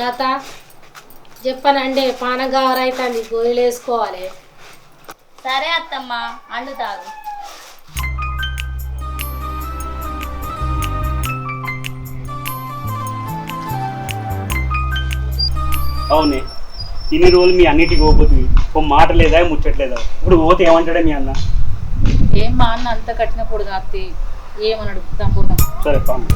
లత చెప్పనండి పానగావరైతుంది గోళీలు వేసుకోవాలి సరే అత్తమ్మ అండు తాగు. అవునే. ఇన్ని రోజులు మీ అన్నిటికి పోతుంది ఓ మాట లేదా ముచ్చట్లేదా? ఇప్పుడు పోతే ఏమంటాడే మీ అన్న? ఏం మా అన్న అంత కట్టినప్పుడు కాత్తి ఏమని అడుగుతాం సరే పాము.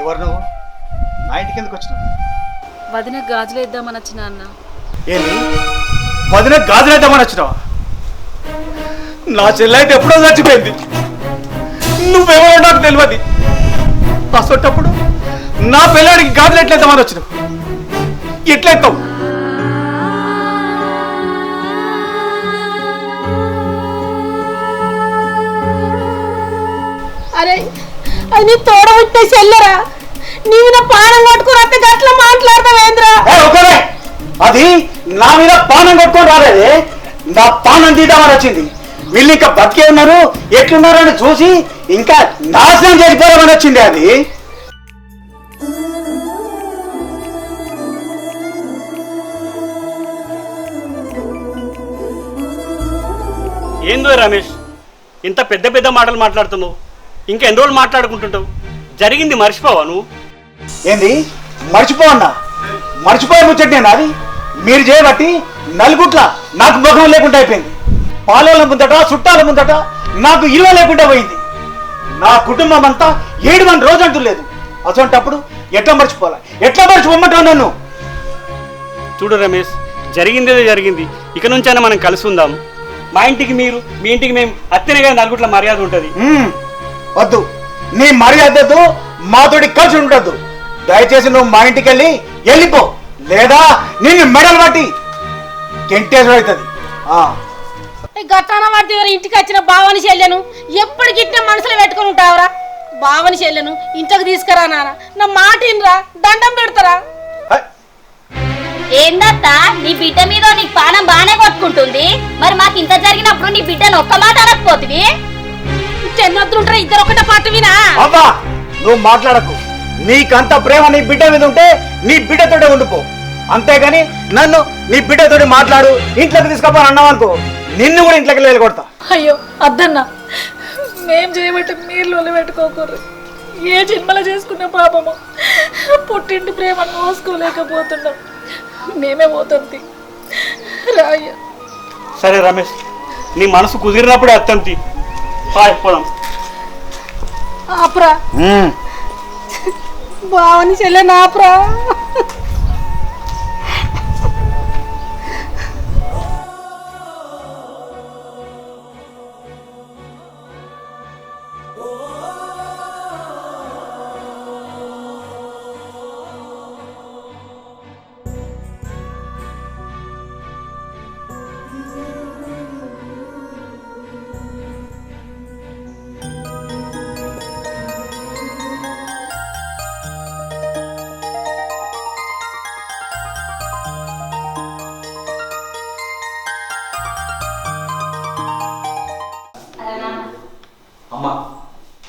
ఎవరు నువ్వు? నా ఇంటికి ఎందుకు వచ్చినావు? వదిన గాజులు వేద్దామని వచ్చిన అన్న. ఏంది? వదిన గాజులేద్దామని వచ్చినావా? నా చెల్లి అయితే ఎప్పుడో చచ్చిపోయింది. నువ్వెవరో నాకు తెలియదు. అసొట్టప్పుడు నా పిల్లాడికి గాజులు ఎట్లేద్దామని వచ్చినావు? ఎట్లెత్తావు? అది నీ తోడ పుట్టే చెల్లెరా. నీవు నా పానం కొట్టుకుని అత్త గట్ల మాట్లాడతావేంద్రా. అది నా మీద పానం కొట్టుకొని రాలేదే. నా పానం తీద్దామని వచ్చింది. వీళ్ళు ఇంకా బతికే ఉన్నారు ఎట్లున్నారని చూసి ఇంకా నాశనం చేసిపోదామని వచ్చింది అది. ఏందో రమేష్ ఇంత పెద్ద పెద్ద మాటలు మాట్లాడుతున్నావు. ఇంకా ఎన్ని రోజులు మాట్లాడుకుంటుంటావు? జరిగింది మర్చిపోవా నువ్వు? ఏంది? మర్చిపో అన్న మర్చిపోయే ముచ్చట నేను అది? మీరు చేయబట్టి నలుగుట్ల నాకు ముఖం లేకుండా అయిపోయింది. పాలోల ముందట చుట్టాల ముందట నాకు ఇల్లు లేకుండా పోయింది. నా కుటుంబం అంతా ఏడు మంది రోజు అంటూ లేదు. అసొంటప్పుడు ఎట్లా మర్చిపోవాలా? ఎట్లా మర్చిపోమంటావు నన్ను? చూడు రమేష్ జరిగిందేదో జరిగింది. ఇక నుంచైనా మనం కలిసి ఉందాం మా ఇంటికి మీరు మీ ఇంటికి మేము అత్తనే కదా నలుగుట్ల మర్యాద ఉంటుంది. వద్దు. నీ మర్యాదతో మాతోటి కలిసి ఉండద్దు. దయచేసి నువ్వు మా ఇంటికి వెళ్ళి వెళ్ళిపో. లేదా నిన్ను మెడలు పట్టి కెంటేసి అవుతుంది. గట్టాన వాటి ఎవరు ఇంటికి వచ్చిన బావని చెల్లెను? ఎప్పటికి ఇట్లా మనసులో పెట్టుకుని ఉంటావురా? బావని చెల్లెను ఇంటికి తీసుకురా నాన్న నా మాట ఇన్రా దండం పెడతారా? ఏందత్త నీ బిడ్డ మీద నీకు పానం బానే కొట్టుకుంటుంది. మరి మాకు ఇంత జరిగినప్పుడు నీ బిడ్డను ఒక్క మాట చెన్నొద్దుంటారా ఇద్దరు ఒకటే పాటు వినా? అబ్బా నువ్వు మాట్లాడకు. నీకంత ప్రేమ నీ బిడ్డ మీద ఉంటే నీ బిడ్డతోటే ఉండిపో అంతేగాని నన్ను నీ బిడ్డతోటి మాట్లాడు ఇంట్లోకి తీసుకపోని అన్నావు అనుకో నిన్ను కూడా ఇంట్లోకి వెళ్ళి కొడతా అయ్యో అద్దన్న మేం చేయబట్టి మీరు లొలి పెట్టుకోకూడదు. ఏ జన్మలో చేసుకున్న పాపము పుట్టింటి ప్రేమను మోసుకోలేకపోతున్నాం. మేమే పోతాం తీ. రాయ్య సరే రమేష్ నీ మనసు కుదిరినప్పుడే అత్తంతి హాయ్ పోదాం. ఆపురా. బావని చెల్లెను ఆపురా.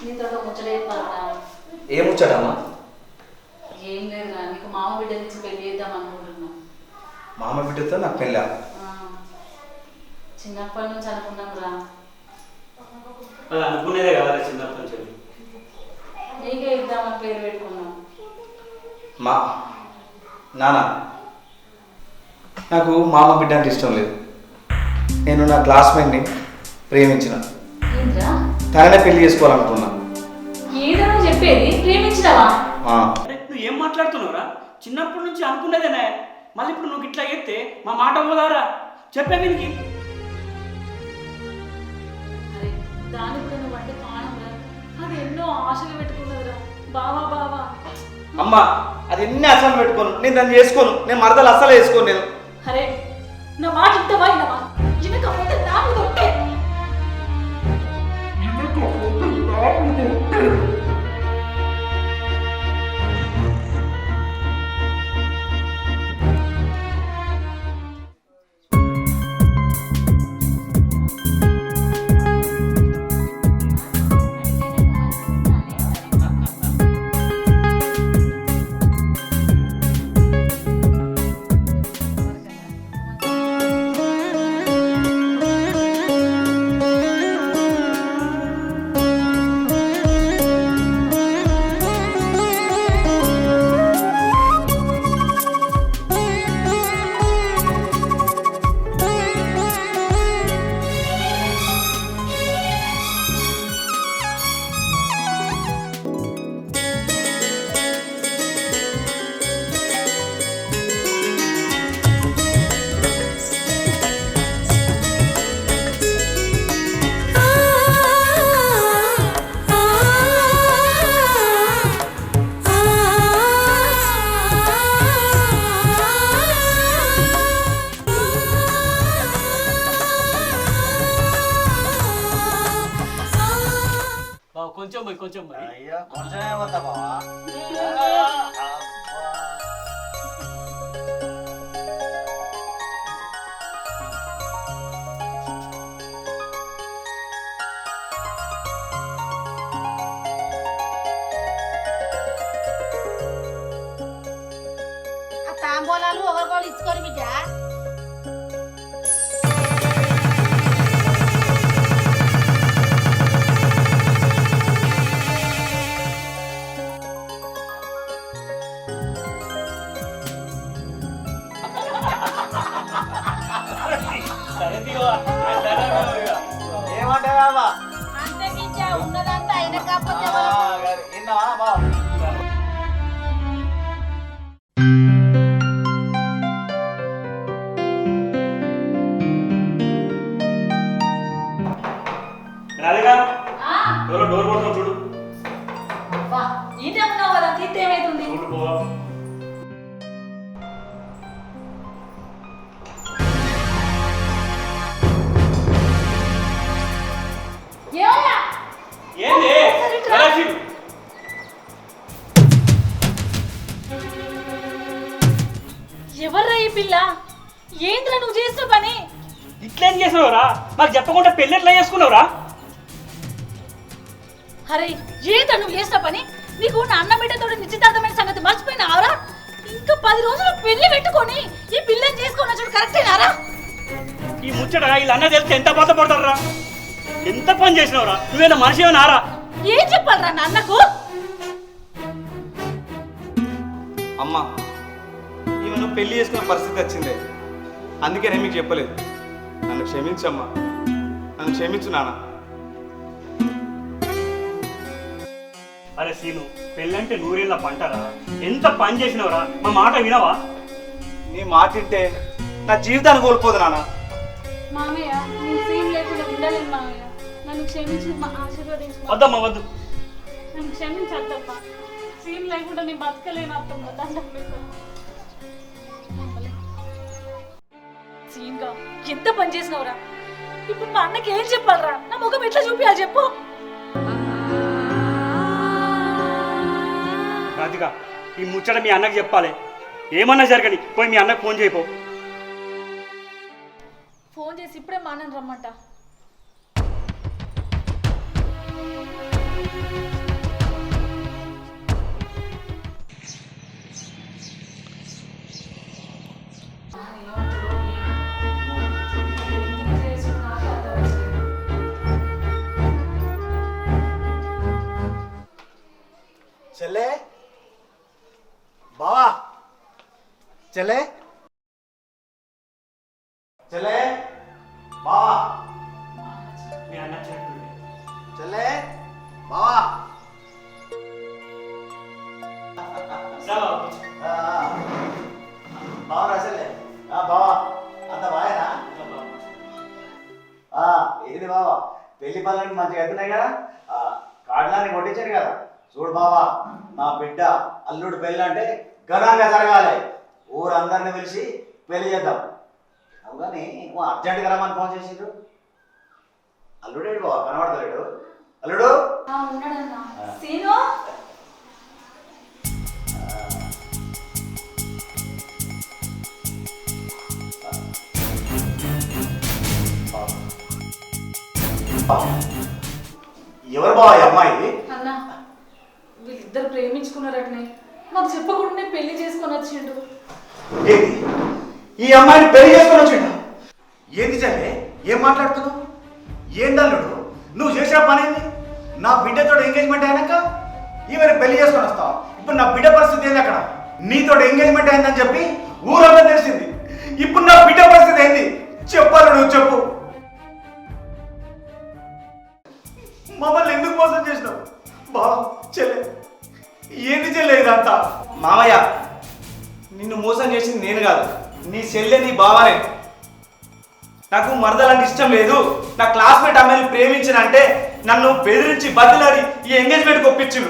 నీతో ఏముచ్చాడమ్మా ఏం లేదురా నీకు మామ బిడ్డ నుంచి పెళ్ళి చేద్దాం అనుకుంటున్నా. మామ బిడ్డతో నాకు పెళ్ళా? చిన్నప్పటి నుంచి అనుకున్నాం రా అది అనుకునేదే కదా చిన్నప్పటి నుంచి. నీకే ఇద్దామని పేరు పెట్టుకున్నాం. మా నాన్న నాకు మామ బిడ్డ అంటే ఇష్టం లేదు. నేను నా క్లాస్మేట్ని ప్రేమించిన. ఏంద్రా తననే పెళ్ళి చేసుకోవాలనుకున్నా. ఏదో చెప్పి చెప్పేది ఆ, అరే నువ్వు ఏం మాట్లాడుతున్నావురా? చిన్నప్పటి నుంచి అనుకున్నదేనే మళ్ళీ ఇప్పుడు నువ్వు ఇట్లా ఎత్తే మా మాట పోదారా? చెప్పే వీనికి. అరే దాని కూడా నువ్వు అంటే అది ఎన్నో ఆశలు పెట్టుకున్నదిరా. బావా బావా. అమ్మా అది ఎన్ని అసలు పెట్టుకోను? నేను దాన్ని చేసుకోను. నేను మరదలు అస్సలు వేసుకోను నేను. అరే నా మాట ఇంతవా ఇనవా ఇనకపోతే బావ, కొంచెం పోయి కొంచెం పోయి అయ్యా కొంచెమే వద్దా బావా ఆ మాకు చెప్పకుండా పెళ్ళి ఎట్లా చేసుకున్నావురా? అరే ఏంద్రా నువ్వు చేసిన పని? నీకు నా అన్న బిడ్డతో నిశ్చితార్థమైన సంగతి మర్చిపోయినావరా ఇంకా పది రోజులు పెళ్ళి పెట్టుకొని ఈ పిల్లని చేసుకున్న చూడు కరెక్టేనారా ఈ ముచ్చట వీళ్ళు అన్న తెలిస్తే ఎంత బాధపడతారా ఎంత పని చేసినావురా? నువ్వేనా మనిషి నారా ఏం చెప్పాలరా నా అన్నకు? అమ్మా ఈమెను పెళ్ళి చేసుకునే పరిస్థితి వచ్చిందే. అందుకే నేను మీకు చెప్పలేదు. నన్ను క్షమించమ్మా. నన్ను క్షమించు నాన్న. అరే సీను పెళ్ళంటే నూరేళ్ళ పంటరా? ఎంత పని చేసినావురా? మా మాట వినవా? నీ మాట వింటే నా జీవితాన్ని కోల్పోదు నాన్న. మామయ్య నేను సీన్ లేకుండా ఉండలేను మామయ్య. నన్ను క్షమించి మా ఆశీర్వదించు. వద్దమ్మా వద్దు. నన్ను క్షమించి అత్తమ్మ సీన్ లేకుండా నేను బతకలేను అత్తమ్మ దండం పెడతాను సీన్గా ఎంత పని చేసినవరా? ఇప్పుడు మా అన్నకి ఏం చెప్పాలరా? నా ముఖం ఎట్లా చూపించాలి చెప్పు. రాధిక ఈ ముచ్చట మీ అన్నకి చెప్పాలి. ఏమన్నా జరగని పోయి మీ అన్నకు ఫోన్ చేయపో ఫోన్ చేసి ఇప్పుడే మా అన్నని రమ్మంట. చెల్లే? బావా? చెల్లే? చెల్లే? బావా? మీ అన్న చెప్పండి చెల్లే బావా బావ రాసలే బావా. అంత బాయేనా ఆ, ఏంది బావా? పెళ్ళి పనులన్నీ మంచిగా అవుతున్నాయి కదా? ఆ, కాడలాన్ని కొట్టించారు కదా? చూడు బావా. నా బిడ్డ అల్లుడు పెళ్ళి అంటే ఘనంగా జరగాలి. ఊరందరిని పిలిచి పెళ్ళి చేద్దాం. అవు కానీ అర్జెంటుగా రమ్మని ఫోన్ చేసిండ్రు. అల్లుడేడు బావా కనబడతలేడు. అల్లుడు? సీను? ఎవరు బావా ఈ అమ్మాయి? నాకు చెప్పకుండానే పెళ్ళి చేసుకొని వచ్చిండు. ఏది? ఈ అమ్మాయిని పెళ్ళి చేసుకొని వచ్చిండు? ఏంది చెల్లె ఏం మాట్లాడుతున్నావు? ఏం తల్లుడు నువ్వు చేసిన పని ఏంది? నా బిడ్డతో ఎంగేజ్మెంట్ అయినాక ఈమెను పెళ్ళి చేసుకొని వస్తావు? ఇప్పుడు నా బిడ్డ పరిస్థితి ఏంది అక్కడ? నీతో ఎంగేజ్మెంట్ అయిందని చెప్పి ఊరంతా తెలిసింది. ఇప్పుడు నా బిడ్డ ఇష్టం లేదు. నా క్లాస్మేట్ అమ్మాయిని ప్రేమించినంటే నన్ను బెదిరించి బదిలాడి ఈ ఎంగేజ్మెంట్కి ఒప్పించుడు.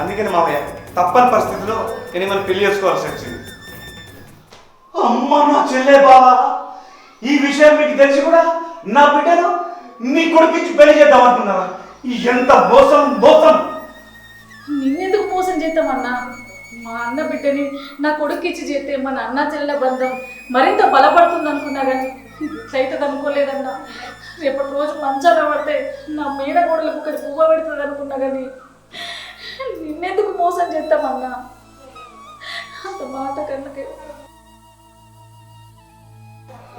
అందుకని మామయ్య తప్పని పరిస్థితిలో నేను మనం పెళ్ళి చేసుకోవాల్సి వచ్చింది. అమ్మ నా చెల్లె బావా ఈ విషయం మీకు తెలిసి కూడా నా బిడ్డను మీ కొడుకిచ్చి పెళ్ళి చేద్దాం అనుకున్నారా ఎంత మోసం మోసం! నిన్నెందుకు మోసం చేద్దామన్నా? మా అన్న బిడ్డని నా కొడుకు ఇచ్చి చేస్తే మన అన్న చెల్లెల బంధం మరింత బలపడుతుంది అనుకున్నా కానీ ఇట్లయితుంది అనుకోలేదన్నా. రేపటి రోజు మంచాల పడితే నా మీద గోడలకు ఒకటి పువ్వ పెడుతుంది అనుకున్నా కానీ నిన్నెందుకు మోసం చేద్దామన్నా? అంత మాట కన్నకే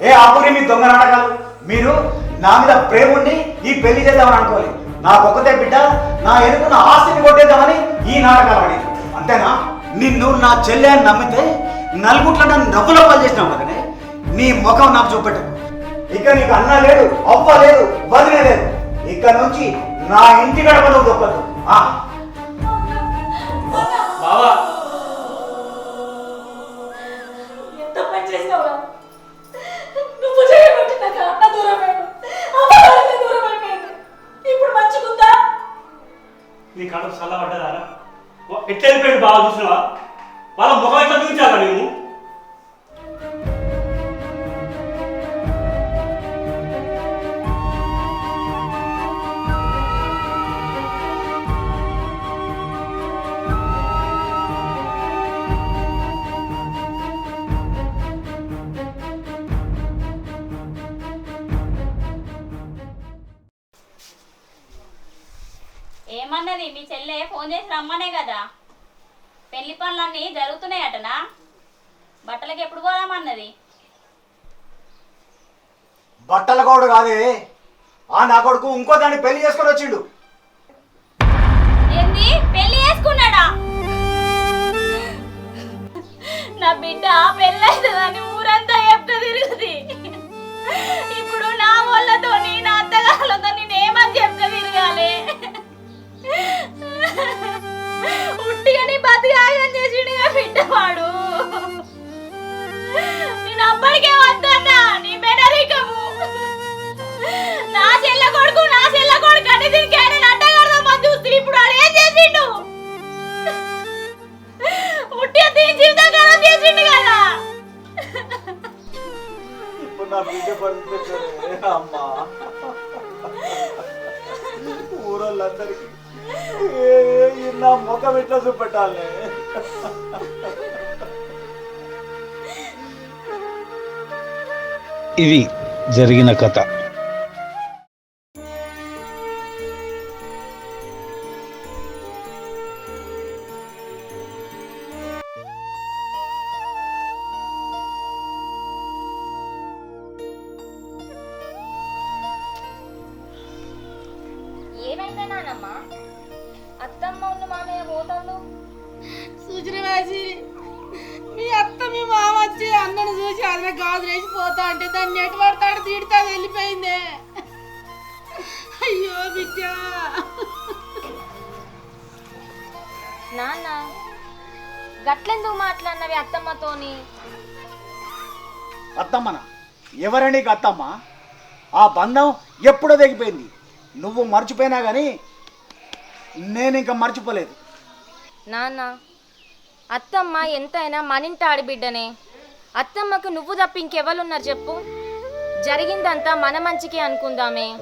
ఏ ఆపురి మీ దొంగ నాటకాలు? మీరు నా మీద ప్రేమ ఉండి ఈ పెళ్ళి చేద్దామని అనుకోవాలి నాకు ఒక్కతే బిడ్డ నా ఎనుకున్న ఆస్తిని కొట్టేద్దామని ఈ నాటకాలు ఆడి అంతేనా? నిన్ను నా చెల్లె అని నమ్మితే నలుగుట్ల నన్ను నవ్వుల పాలు చేసినావు కదనే? నీ ముఖం నాకు చూపెట్టు. ఇక నీకు అన్న లేడు అవ్వ లేదు వదిలే లేదు. ఇక నుంచి నా ఇంటి గడప నువ్వు దొక్కదు ఆ. బావా. ఎంత పని చేసినావురా? నువ్వు చేయబట్టి నాకు అన్న దూరమైంది అమ్మ నాన్న దూరం అయిపోయింది. ఇప్పుడు మంచిగుందా? నీ కడుపు చల్లబడ్డదారా? ఓ, ఎట్లా వెళ్ళిపోయాడు బాగా చూసినావా? వాళ్ళ ముఖం ఎట్లా చూపించాలా మేము ఏమన్నది? మీ చెల్లె ఫోన్ చేసి రమ్మనే కదా. పెళ్ళి పనులన్నీ జరుగుతున్నాయటనా? బట్టలకి ఎప్పుడు పోదామన్నది బట్టల కోడు కాదే. ఆ నా కొడుకు ఇంకో దాన్ని పెళ్ళి చేసుకొని వచ్చిండు. ఏంది? పెళ్ళి చేసుకున్నాడా? నా బిడ్డ పెళ్ళైతుందని ఊరంతా చెప్తూ తిరుగుతుంది ఇప్పుడు నా వాళ్ళతోని నా అత్తగారులతో నేనేమని చెప్తా తిరగాలి. ఉట్టిగా నీ బతికాగం చేసిండుగా బిడ్డవాడు. నేను అప్పటికే వద్దన్నా నీ బెడరికము నా చెల్ల కొడుకు నా చెల్ల కొడుకు అంటే దీనికి ఆయన అడ్డగడదామని చూస్తే ఇప్పుడు వాడు ఏం చేసిండు? ఉట్టి దీని జీవితం కదా చేసిండు కదా. ఇప్పుడు నా బిడ్డ పరిస్థితి అమ్మా. ఊరోళ్ళందరికీ. నా ముఖం ఎట్లా చూపెట్టాలి? ఇది జరిగిన కథ. పోతా అంటే దాన్ని ఎటు పడతాడు తీడితే అది వెళ్ళిపోయిందే. అయ్యో బిడ్డ. నాన్న గట్లెందుకు మాట్లాడినవి అత్తమ్మతోని? అత్తమ్మన? ఎవరే నీకు అత్తమ్మ? ఆ బంధం ఎప్పుడో తెగిపోయింది. నువ్వు మర్చిపోయినా కానీ నేను ఇంకా మర్చిపోలేదు. నాన్న అత్తమ్మ ఎంతైనా మనింటి ఆడిబిడ్డనే అత్తమ్మకు నువ్వు తప్ప ఇంకెవరున్నారు చెప్పు. జరిగిందంతా మన మంచికే అనుకుందామే.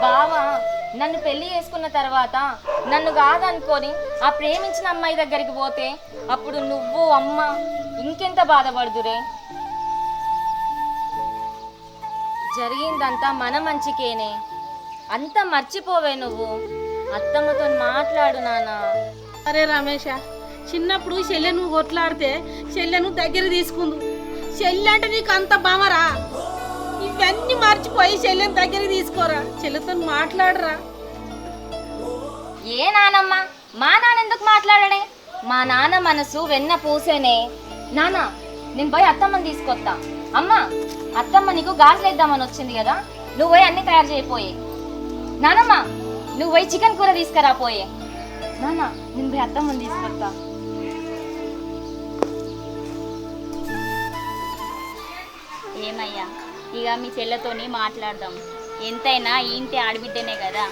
బావా నన్ను పెళ్ళి చేసుకున్న తర్వాత నన్ను కాదనుకొని ఆ ప్రేమించిన అమ్మాయి దగ్గరికి పోతే అప్పుడు నువ్వు అమ్మ ఇంకెంత బాధపడుదురే? జరిగిందంతా మన మంచికేనే. అంత మర్చిపోవే నువ్వు. అత్తమ్మతో మాట్లాడు నానా. సరే రమేష చిన్నప్పుడు చెల్లెను కొట్లాడితే చెల్లెను దగ్గర తీసుకుందు. చెల్లె అంటే నీకు అంత బామరా? ఇవన్నీ మర్చిపోయి చెల్లెని దగ్గర తీసుకోరా. చెల్లెతో మాట్లాడరా. ఏ నానమ్మ? మా నాన్న ఎందుకు మాట్లాడడే? మా నాన్న మనసు వెన్న పూసేనే. నాన్న నేను పోయి అత్తమ్మని తీసుకొస్తా. అమ్మ అత్తమ్మ నీకు గాజులు వేద్దామని వచ్చింది కదా నువ్వు పోయి అన్ని తయారు చేయపోయే. నానమ్మ నువ్వు పోయి చికెన్ కూర తీసుకురా పోయే నాన్న నేను పోయి అత్తమ్మని తీసుకొస్తా. ఏమయ్యా ఇక మీ చెల్లెతోని మాట్లాడదాం. ఎంతైనా ఇంటి ఆడబిడ్డనే కదా.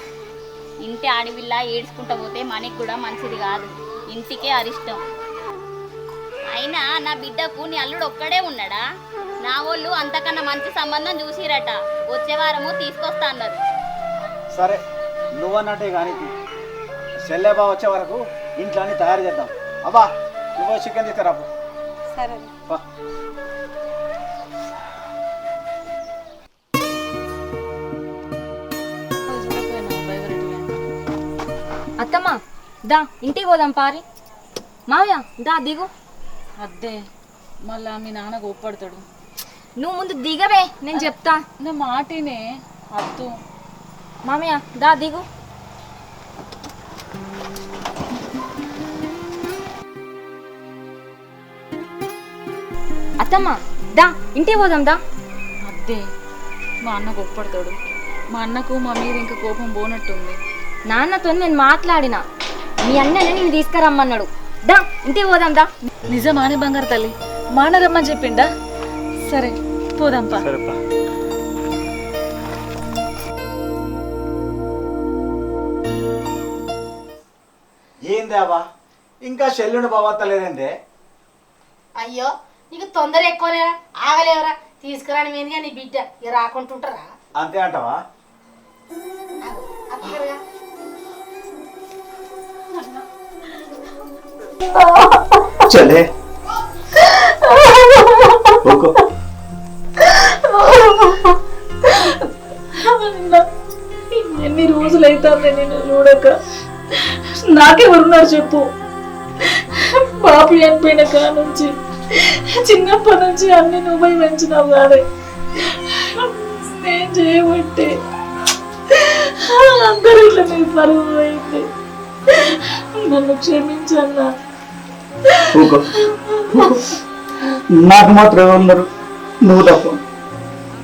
ఇంటి ఆడపిల్ల ఏడ్చుకుంటా పోతే మనకి కూడా మంచిది కాదు. ఇంటికే అరిష్టం. అయినా నా బిడ్డకు నీ అల్లుడు ఒక్కడే ఉన్నాడా? నా వాళ్ళు అంతకన్నా మంచి సంబంధం చూసిరట. వచ్చే వారము తీసుకొస్తా అన్నారు. సరే నువ్వన్నట్టే కానీ చెల్లెబా వచ్చే వరకు ఇంట్లో తయారు చేద్దాం. అబ్బా నువ్వు చికెన్ తీసుకురా. సరే. దా ఇంటికి పోదాం పారి. మావయ్య దా దిగు. అద్దే మళ్ళా మీ నాన్న గొప్పడతాడు నువ్వు ముందు దిగవే నేను చెప్తా. నా మాటినే అద్దు. మామయ్య దా దిగు. అత్తమ్మ దా ఇంటికి పోదాం దా. అద్దే మా అన్న గొప్పడతాడు మా అన్నకు మా మీద ఇంకా కోపం పోనట్టుంది. నాన్నతో నేను మాట్లాడిన. మీ అన్ననే నేను తీసుకురమ్మన్నాడు. దా ఇంటికి పోదాం దా. నిజమానే బంగారు తల్లి. మానరమ్మని చెప్పిండా? సరే పోదాంపా సరేపా ఏందేవా ఇంకా చెల్లుడు బావత్తలేదంటే అయ్యో నీకు తొందర ఎక్కువనేరా ఆగలేవరా? తీసుకురాని మీదుగా నీ బిడ్డ. ఇక రాకుంటుంటారా? అంతే అంటావా? चले रुको ఎన్ని రోజులు అవుతుంది నేను చూడక. నాకెవరున్నారు చెప్పు. బాబు చనిపోయిన కా నుంచి చిన్నప్పటి నుంచి అన్ని నువ్వై పెంచినావు కాదే నేను చేయబట్టి అందరూ ఇట్లా నీ పరువు పోయింది. నన్ను క్షమించన్నా. నాకు మాత్రం ఎవరున్నారు నువ్వు తప్ప.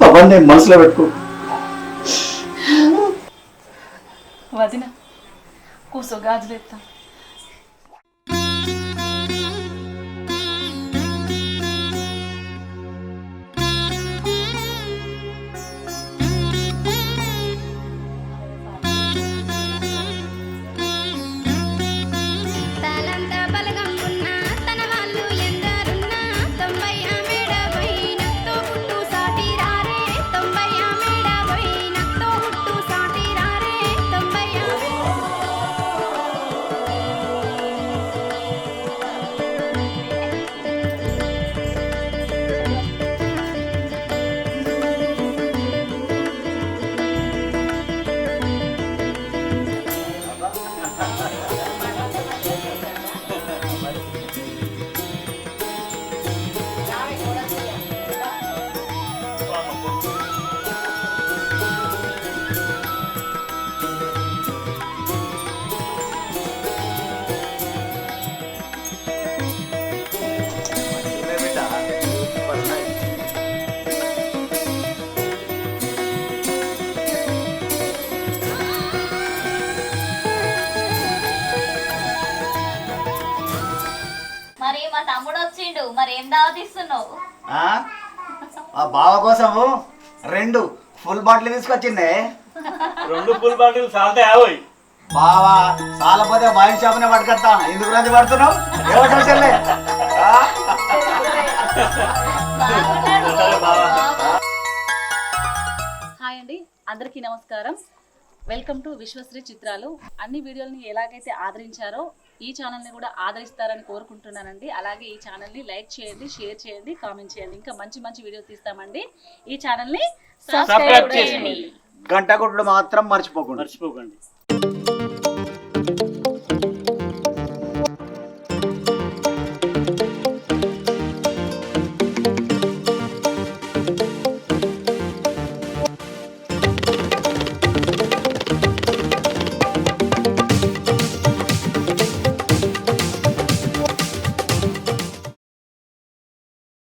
అవన్నీ మనసులో పెట్టుకో. వదిన కూసో గాజులెత్తా తలంత కోసము రెండు ఫుల్ బాటిల్ తీసుకొచ్చిండే. రెండు ఫుల్ బాటిల్ సాల్తే యాభై బావా చాలపోతే వైన్ షాప్నే పట్టుకొస్తా ఎందుకు రంది పడుతున్నావు? ఎవరు చెల్లె ఆ? హాయ్ అండి అందరికీ నమస్కారం. వెల్కమ్ టు విశ్వశ్రీ చిత్రాలు. అన్ని వీడియోలని ఎలాగైతే ఆదరించారో ఈ ఛానల్ని కూడా ఆదరిస్తారని కోరుకుంటున్నానండి. అలాగే ఈ ఛానల్ని లైక్ చేయండి షేర్ చేయండి కామెంట్ చేయండి. ఇంకా మంచి మంచి వీడియో తీస్తామండి. ఈ ఛానల్ని సబ్స్క్రైబ్ చేయండి. గంట కొట్టుడు మాత్రం మర్చిపోకుండా. మర్చిపోకండి.